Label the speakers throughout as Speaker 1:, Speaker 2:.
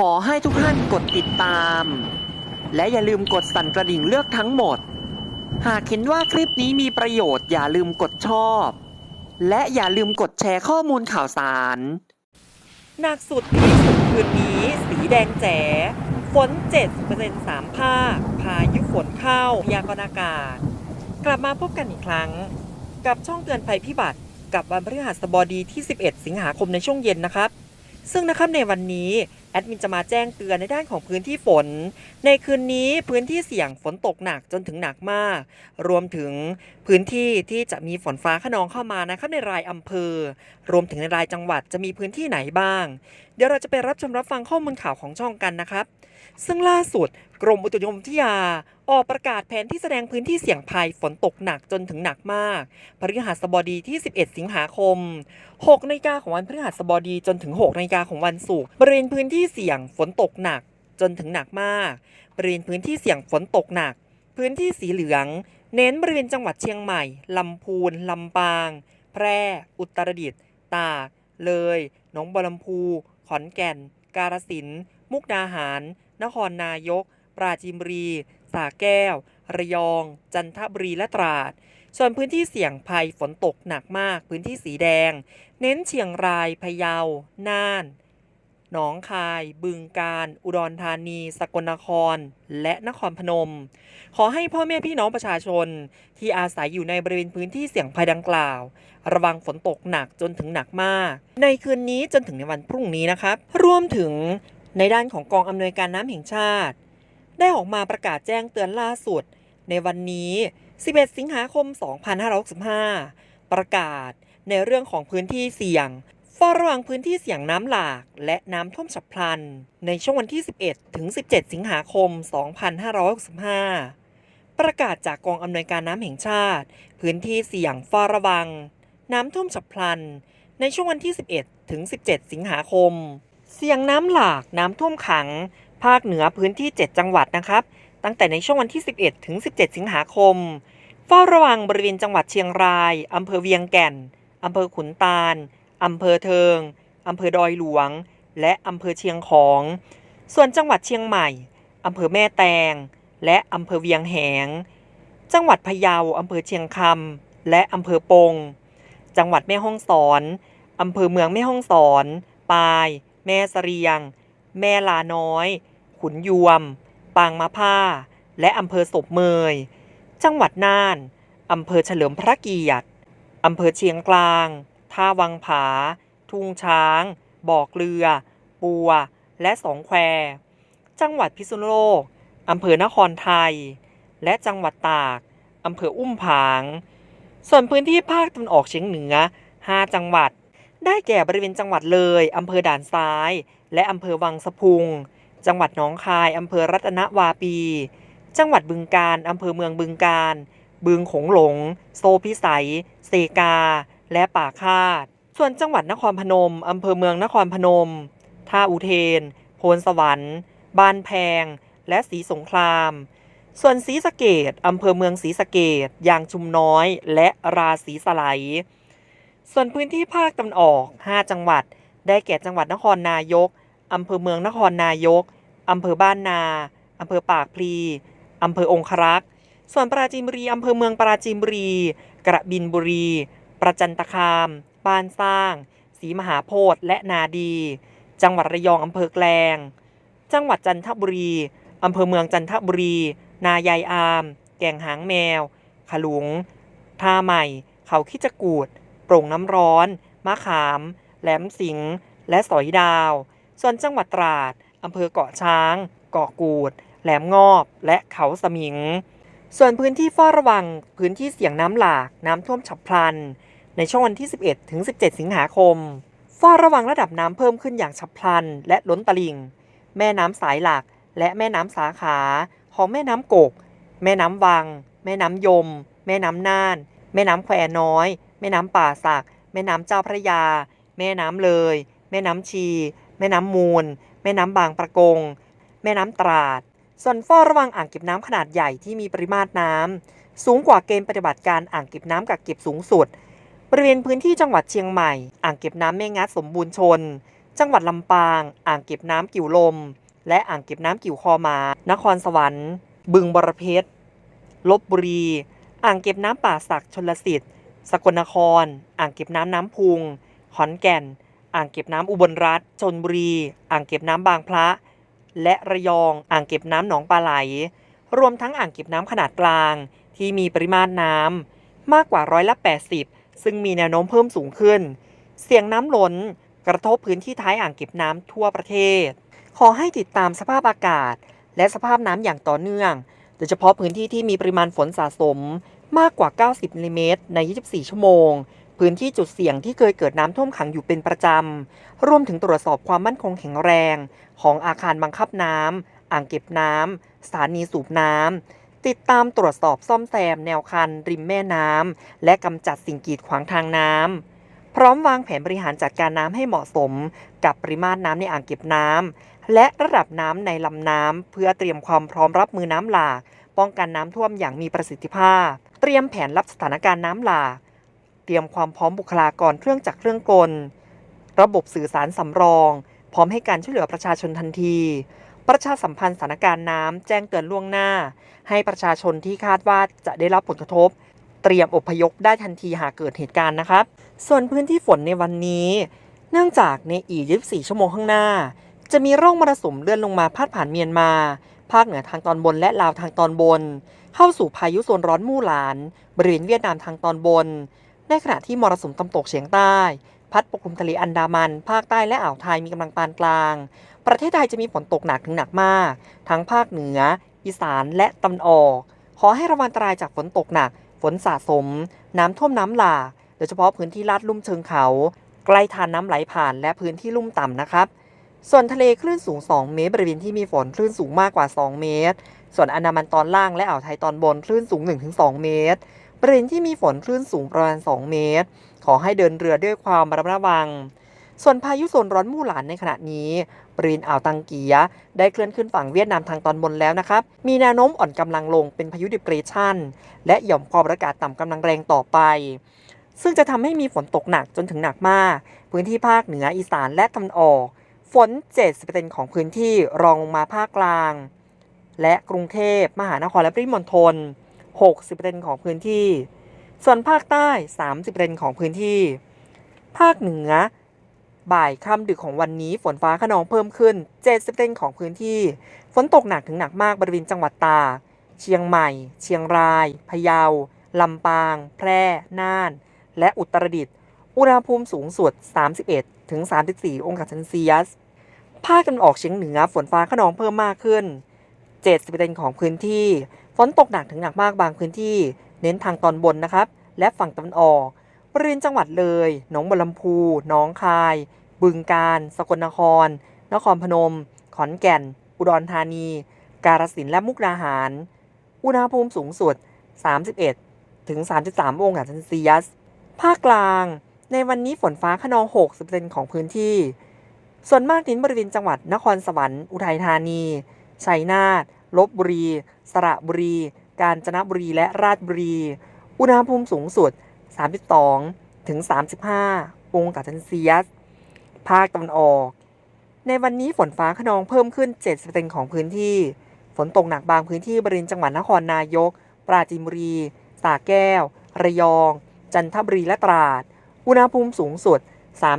Speaker 1: ขอให้ทุกท่านกดติดตาม และอย่าลืมกดสั่นกระดิ่งเลือกทั้งหมด หากเห็นว่าคลิปนี้มีประโยชน์อย่าลืมกดชอบ และอย่าลืมกดแชร์ข้อมูลข่าวสาร
Speaker 2: หนักสุดที่สุดคืนนี้ สีแดงแจ๋ฝน7%สามภาค พายุฝนเข้าพยากรณ์อากาศ กลับมาพบกันอีกครั้ง กับช่องเตือนภัยพิบัติ กับวันพฤหัสบดีที่ 11 สิงหาคมในช่วงเย็นนะครับ ซึ่งนะครับในวันนี้ แอดมินจะมาแจ้งเตือนในด้านของพื้นที่ฝน ในคืนนี้พื้นที่เสี่ยงฝนตกหนักจนถึงหนักมาก รวมถึงพื้นที่ที่จะมีฝนฟ้าขนองเข้ามานะครับในรายอำเภอ รวมถึงในรายจังหวัดจะมีพื้นที่ไหนบ้าง เดี๋ยวเราจะไปรับชมรับฟังข้อมูลข่าวของช่องกันนะครับ ซึ่งล่าสุดกรมอุตุนิยมวิทยา ออกประกาศแผนที่แสดงพื้นที่เสี่ยงภัยฝนตกหนักจนถึงหนักมากพฤหัสบดีที่ 11 สิงหาคม 6นาฬิกาของวันพฤหัสบดีจนถึง6นาฬิกาของวันศุกร์บริเวณพื้นที่เสี่ยงฝนตกหนักจนถึงหนักมากบริเวณพื้นที่เสี่ยงฝนตกหนัก พื้นที่สีเหลือง เน้นบริเวณจังหวัดเชียงใหม่ ลำพูน ลำปาง แพร่ อุตรดิตถ์ตาก เลยหนองบัวลำพู ขอนแก่น กาฬสินธุ์มุกดาหาร นครนายก ปราจีนบุรี สระแก้ว ระยอง จันทบุรีและตราด ส่วนพื้นที่เสี่ยงภัยฝนตกหนักมาก พื้นที่สีแดง เน้นเชียงราย พะเยา น่าน หนองคาย บึงกาฬ อุดรธานี สกลนคร และนครพนม ขอให้พ่อแม่พี่น้องประชาชน ที่อาศัยอยู่ในบริเวณพื้นที่เสี่ยงภัยดังกล่าว ระวังฝนตกหนักจนถึงหนักมาก ในคืนนี้จนถึงในวันพรุ่งนี้นะครับ รวมถึงในด้านของกองอำนวยการน้ำแห่งชาติ ได้ออกมาประกาศแจ้งเตือนล่าสุด ในวันนี้ 11 สิงหาคม 2565 ประกาศในเรื่องของพื้นที่เสี่ยงเฝ้าระวังพื้นที่เสี่ยงน้ำหลากและน้ำท่วมฉับพลัน ในช่วงวันที่ 11 ถึง 17 สิงหาคม 2565 ประกาศจากกองอำนวยการน้ำแห่งชาติ พื้นที่เสี่ยงเฝ้าระวัง น้ำท่วมฉับพลัน ในช่วงวันที่ 11 ถึง 17 สิงหาคม เสี่ยงน้ำหลากน้ำท่วมขัง ภาคเหนือพื้นที่ 7 จังหวัดนะครับ ตั้งแต่ในช่วงวันที่ 11 ถึง 17 สิงหาคม เฝ้าระวังบริเวณจังหวัดเชียงราย อำเภอเวียงแก่น อำเภอขุนตาล อำเภอเทิง อำเภอดอยหลวง และอำเภอเชียงของ ส่วนจังหวัดเชียงใหม่ อำเภอแม่แตง และอำเภอเวียงแหง จังหวัดพะเยา อำเภอเชียงคำ และอำเภอปง จังหวัดแม่ฮ่องสอน อำเภอเมืองแม่ฮ่องสอน ปาย แม่เสรียง แม่ลาน้อย ขุนยวม ปางมะผ้า และอำเภอศพเมย จังหวัดน่าน อำเภอเฉลิมพระเกียรติ อำเภอเชียงกลาง ท่าวังผา ทุ่งช้าง บ่อเกลือ ปัว และสองแคว จังหวัดพิษณุโลก อำเภอนครไทย และจังหวัดตาก อำเภออุ้มผาง ส่วนพื้นที่ภาคตะวันออกเฉียงเหนือ 5 จังหวัดได้แก่บริเวณจังหวัดเลย อำเภอด่านซ้าย และอำเภอวังสะพุง จังหวัดหนองคายอำเภอรัตนวาปี จังหวัดบึงกาฬอำเภอเมืองบึงกาฬบึงขงหลง โซพิสัย เซกา และป่าคาด ส่วนจังหวัดนครพนมอำเภอเมืองนครพนม ท่าอุเทน โพนสวรรค์ บ้านแพง และสีสงคราม ส่วนศรีสะเกดอำเภอเมืองศรีสะเกดยางชุมน้อย และราศีสไลส่วนพื้นที่ภาคตะวันออก 5 จังหวัด ได้แก่จังหวัดนครนายก อำเภอเมืองนครนายก อำเภอบ้านนา อำเภอปากพลีอำเภอองครักษ์ ส่วนปราจีนบุรี อำเภอเมืองปราจีนบุรี กระบินบุรี ประจันตคาม บ้านสร้าง ศรีมหาโพธิ์และนาดี จังหวัดระยอง อำเภอแกลง จังหวัดจันทบุรี อำเภอเมืองจันทบุรี นายายอาม แก่งหางแมว ขลุง ท่าใหม่ เขาคิจกูดโปร่งน้ำร้อน มะขาม แหลมสิง และสอยดาว ส่วนจังหวัดตราด อำเภอเกาะช้างเกาะกูด แหลมงอบ และเขาสมิง ส่วนพื้นที่เฝ้าระวัง พื้นที่เสี่ยงน้ำหลาก น้ำท่วมฉับพลัน ในช่วงวันที่ 11 ถึง 17 สิงหาคมเฝ้าระวังระดับน้ำเพิ่มขึ้นอย่างฉับพลัน และล้นตลิ่ง แม่น้ำสายหลัก และแม่น้ำสาขาของแม่น้ำกก แม่น้ำวัง แม่น้ำยม แม่น้ำน่าน แม่น้ำแควน้อย แม่น้ำป่าสัก แม่น้ำเจ้าพระยา แม่น้ำเลย แม่น้ำชี แม่น้ำมูล แม่น้ำบางประกง แม่น้ำตราด ส่วนเฝ้าระวังอ่างเก็บน้ำขนาดใหญ่ที่มีปริมาตรน้ำสูงกว่าเกณฑ์ปฏิบัติการอ่างเก็บน้ำกักเก็บสูงสุด บริเวณพื้นที่จังหวัดเชียงใหม่ อ่างเก็บน้ำแม่งัดสมบูรณ์ชน จังหวัดลำปาง อ่างเก็บน้ำกิ่วลม และอ่างเก็บน้ำกิ่วคอมา นครสวรรค์ บึงบรเพชรลบบุรี อ่างเก็บน้ำป่าสักชนลสิทธิ์ สกลนคร อ่างเก็บน้ำน้ำพุง ขอนแก่น อ่างเก็บน้ำอุบลรัฐชนบุรี อ่างเก็บน้ำบางพระ และระยอง อ่างเก็บน้ำหนองปลาไหล รวมทั้งอ่างเก็บน้ำขนาดกลาง ที่มีปริมาณน้ำมากกว่าร้อยละ80 ซึ่งมีแนวโน้มเพิ่มสูงขึ้น เสี่ยงน้ำล้นกระทบพื้นที่ท้ายอ่างเก็บน้ำทั่วประเทศ ขอให้ติดตามสภาพอากาศ และสภาพน้ำอย่างต่อเนื่อง โดยเฉพาะพื้นที่ที่มีปริมาณฝนสะสมมากกว่า 90มิลลิเมตรใน 24 ชั่วโมง พื้นที่จุดเสี่ยงที่เคยเกิดน้ำท่วมขังอยู่เป็นประจำ รวมถึงตรวจสอบความมั่นคงแข็งแรง ของอาคารบังคับน้ำ อ่างเก็บน้ำ สถานีสูบน้ำ ติดตามตรวจสอบซ่อมแซมแนวคัน ริมแม่น้ำ และกำจัดสิ่งกีดขวางทางน้ำ พร้อมวางแผนบริหารจัดการน้ำให้เหมาะสม กับปริมาตรน้ำในอ่างเก็บน้ำ และระดับน้ำในลำน้ำ เพื่อเตรียมความพร้อมรับมือน้ำหลาก ป้องกันน้ำท่วมอย่างมีประสิทธิภาพ เตรียมแผนรับสถานการณ์น้ำหลาก เตรียมความพร้อมบุคลากรเครื่องจักรเครื่องกล ระบบสื่อสารสำรอง พร้อมให้การช่วยเหลือประชาชนทันที ประชาสัมพันธ์สถานการณ์น้ำแจ้งเตือนล่วงหน้า ให้ประชาชนที่คาดว่าจะได้รับผลกระทบ เตรียมอพยพได้ทันทีหากเกิดเหตุการณ์นะครับ ส่วนพื้นที่ฝนในวันนี้ เนื่องจากในอีก 24 ชั่วโมงข้างหน้า จะมีร่องมรสุมเลื่อนลงมาพาดผ่านเมียนมาภาคเหนือทางตอนบนและลาวทางตอนบน เข้าสู่พายุโซนร้อนมู่หลาน บริเวณเวียดนามทางตอนบน ในขณะที่มรสุมตะวันตกเฉียงใต้ พัดปกคลุมทะเลอันดามัน ภาคใต้และอ่าวไทยมีกำลังปานกลาง ประเทศไทยจะมีฝนตกหนักถึงหนักมาก ทั้งภาคเหนือ อีสานและตะวันออก ขอให้ระวังอันตรายจากฝนตกหนัก ฝนสะสม น้ำท่วมน้ำหลากโดยเฉพาะพื้นที่ลาดลุ่มเชิงเขา ใกล้ทานน้ำไหลผ่านและพื้นที่ลุ่มต่ำนะครับ ส่วนทะเลคลื่นสูง 2 เมตรบริเวณที่มีฝนคลื่นสูงมากกว่า 2 เมตร ส่วนอันดามันตอนล่างและอ่าวไทยตอนบนคลื่นสูง 1-2 เมตร บริเวณที่มีฝนคลื่นสูงประมาณ 2 เมตร ขอให้เดินเรือด้วยความระมัดระวัง ส่วนพายุโซนร้อนมู่หลานในขณะนี้บริเวณอ่าวตังเกียได้เคลื่อนขึ้นฝั่งเวียดนามทางตอนบนแล้วนะครับ มีแนวโน้มอ่อนกำลังลงเป็นพายุดิเปรชันและหย่อมความกดอากาศต่ำกำลังแรงต่อไปซึ่งจะทำให้มีฝนตกหนักจนถึงหนักมาก พื้นที่ภาคเหนืออีสานและตะวันออก ฝน 70%ของพื้นที่รองลงมาภาคกลาง และกรุงเทพมหานครและปริมณฑล 60%ของพื้นที่ ส่วนภาคใต้ 30%ของพื้นที่ ภาคเหนือ บ่ายค่ำดึกของวันนี้ฝนฟ้าขนองเพิ่มขึ้น 70%ของพื้นที่ ฝนตกหนักถึงหนักมากบริเวณจังหวัดตากเชียงใหม่ เชียงราย พะเยา ลำปาง แพร่ น่าน และอุตรดิตถ์ อุณหภูมิสูงสุด 31 ถึง 34 องศาเซลเซียส ภาคตะวันออกเฉียงเหนือฝนฟ้าขนองเพิ่มมากขึ้น 70%ของพื้นที่ ฝนตกหนักถึงหนักมากบางพื้นที่ เน้นทางตอนบนนะครับ และฝั่งตะวันออก บริเวณจังหวัดเลย หนองบัวลำพูหนองคาย บึงกาฬสกลนคร นครพนม ขอนแก่น อุดรธานี กาฬสินธุ์และมุกดาหาร อุณหภูมิสูงสุด 31 ถึง 33 องศาเซลเซียส ภาคกลาง ในวันนี้ฝนฟ้าขนอง60%ของพื้นที่ ส่วนมากเน้นบริเวณจังหวัดนครสวรรค์ อุทัยธานี ชัยนาท ลบบุรี สระบุรี กาญจนบุรีและราชบุรี อุณหภูมิสูงสุด 32 ถึง 35 องศาเซลเซียส ภาคตะวันออก ในวันนี้ฝนฟ้าขนองเพิ่มขึ้น 70%ของพื้นที่ ฝนตกหนักบางพื้นที่บริเวณจังหวัดนครนายก ปราจีนบุรี สระแก้ว ระยอง จันทบุรีและตราด อุณหภูมิสูงสุด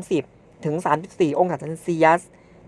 Speaker 2: 30 ถึง 34 องศาเซลเซียส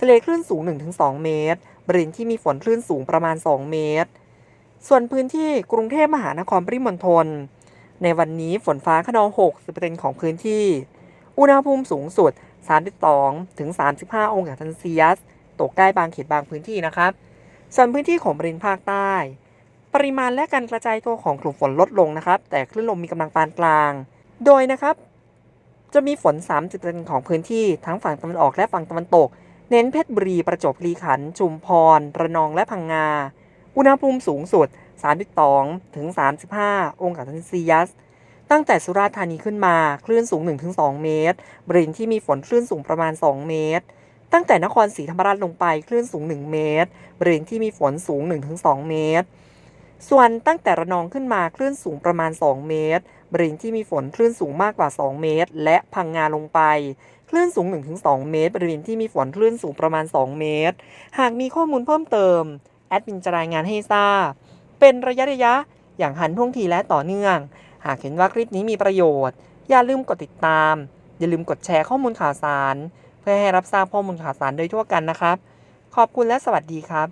Speaker 2: ทะเลคลื่นสูง 1-2 เมตร บริเวณที่มีฝนคลื่นสูงประมาณ 2 เมตร ส่วนพื้นที่กรุงเทพมหานครปริมณฑลในวันนี้ฝนฟ้าขนอง 60%ของพื้นที่ อุณหภูมิสูงสุด 32ถึง35 องศาเซลเซียส ตกได้บางเขตบางพื้นที่นะครับ ส่วนพื้นที่ของบริเวณภาคใต้ ปริมาณและการกระจายตัวของกลุ่มฝนลดลงนะครับ แต่คลื่นลมมีกำลังปานกลาง โดยนะครับ จะมีฝน 30%ของพื้นที่ทั้งฝั่งตะวันออกและฝั่งตะวันตก เน้นเพชรบุรีประจวบคีรีขันธ์ ชุมพร ระนองและพังงา อุณหภูมิสูงสุด 32 ถึง 35 องศาเซลเซียส ตั้งแต่สุราษฎร์ธานีขึ้นมา คลื่นสูง 1-2 เมตร บริเวณที่มีฝนคลื่นสูงประมาณ 2 เมตร ตั้งแต่นครศรีธรรมราชลงไปคลื่นสูง 1 เมตร บริเวณที่มีฝนสูง 1-2 เมตร ส่วนตั้งแต่ระนองขึ้นมาคลื่นสูงประมาณ 2 เมตร บริเวณที่มีฝนคลื่นสูงมากกว่า 2 เมตร และพังงาลงไป คลื่นสูง 1-2 เมตร บริเวณที่มีฝนคลื่นสูงประมาณ 2 เมตร หากมีข้อมูลเพิ่มเติม แอดมินจะรายงานให้ทราบ เป็นระยะระยะ อย่างหันท่วงทีและต่อเนื่อง หากเห็นว่าคลิปนี้มีประโยชน์ อย่าลืมกดติดตาม อย่าลืมกดแชร์ข้อมูลข่าวสาร เพื่อให้รับทราบข้อมูลข่าวสารโดยทั่วกันนะครับ ขอบคุณและสวัสดีครับ